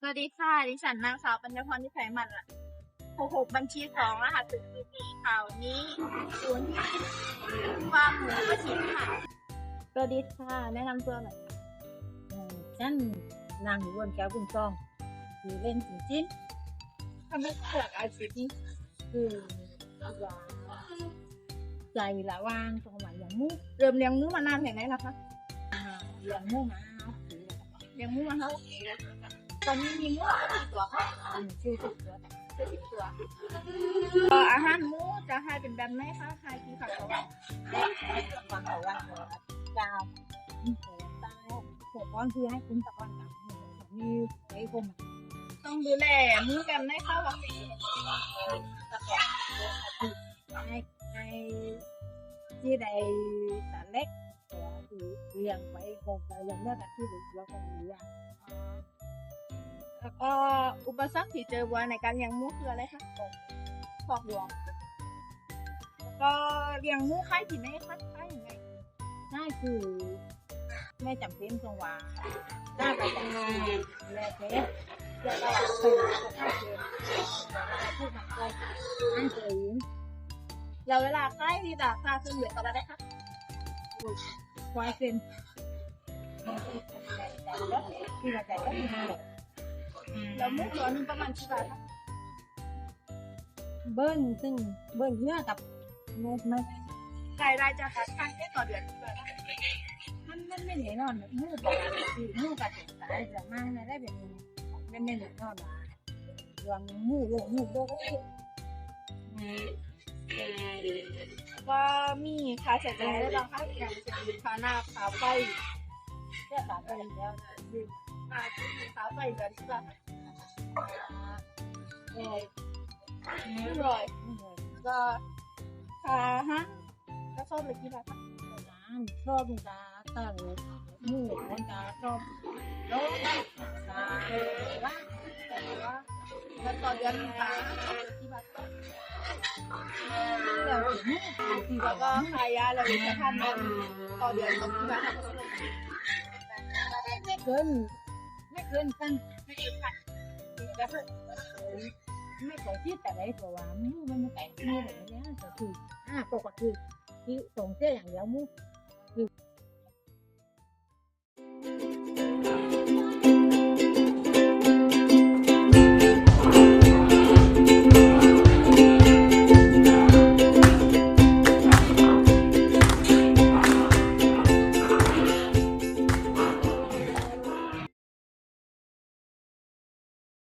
สวัสดีค่ะ ดิฉันนางสาวปัญญาพรที่ไพมันละหกหกบัญชีสองรหัสตึกพีพีข่าวนี้ศูนย์ฟาร์มหมูประชิดค่ะ สวัสดีค่ะ แนะนำตัวหน่อยเอ่อฉันนางอยู่บนแก้วบุญซองคือเล่นถึงจิ้นทำให้เกิดอาชีพนี้คือว่าใจละว่างตรงหวานอย่างมุกเริ่มเลี้ยงหมูมานานแค่ไหนแล้วคะอย่างมุกมาถือเลี้ยงหมูมาเท่า ตอนนี้มีหมูกี่ตัวคะอืมชื่อสุดยอดสิบตัวเอ่ออาหารหมูจะให้เป็นแบบไหนคะให้กี่ผักเขาว่าฟังเขาว่าเออดาวตายหัวก้อนคือให้คุ้มตะก้อนกับมีไอ้คมต้องดูแลหมูกันไหมคะวัคซีนให้ให้ที่ใดต่เล็ก เลี้ยงไว้คงไปยังเมื่อแต่ที่เหลือเราคงเลี้ยงแล้วก็อุปสรรคที่เจอบัวในการเลี้ยงมูคืออะไรคะฟอกหลวงแล้วก็เลี้ยงมูค่ที่ไหนคะค่ายยังไงนั่นคือไม่จำเป็นตรงว่าหน้าไปทำงานแลเทสจะต้องเป็นสภาพเดิมพูดแบบเลยนั่นเองแล้วเวลาค่ายที่ด่าค่าซึ่งเหลือก็ได้ค่ะ ควายเป็นที่เราใจก็มีเลยแล้วหมูตัวหนึงประมาณกี่บาทคะเบิ้ลซึ่งเบิ้ลเนื้อกับเนื้อมันรายได้จากการค่ายแค่ต่อเดือนกี่บาทคะมันมันไม่แน่นอนมือกับมือกับสายจะมาได้แบบนี้ไม่แน่นอนมารวมมือเลยมือโดก็ ก็มีค่าใช้จ่ายได้บางคะอย่างเช่นค่าหน้าค่าไฟเรื่องแบบอะไรแล้วนะค่าที่ค่าไฟเดือนที่บาเออร้อยก็ค่าฮะก็ชอบเลยกี่บาชอบมึงตาตาเลยมือคนตาชอบแล้วตาเออว่าแล้วต่อเดือนค่ากี่บาทคะแล้วถึงที่ แล้วก็ก็ค่ายาแล้วจะทำต่อเดือนก็กี่บาทคะไม่เกินไม่เกินกันไม่เกินพันแล้วไม่ขอที่แต่ไรตัวว่ามือมันแต่มือแบบนี้ก็คืออ่าปกติที่ส่งเสื้ออย่างเดียวมือคือ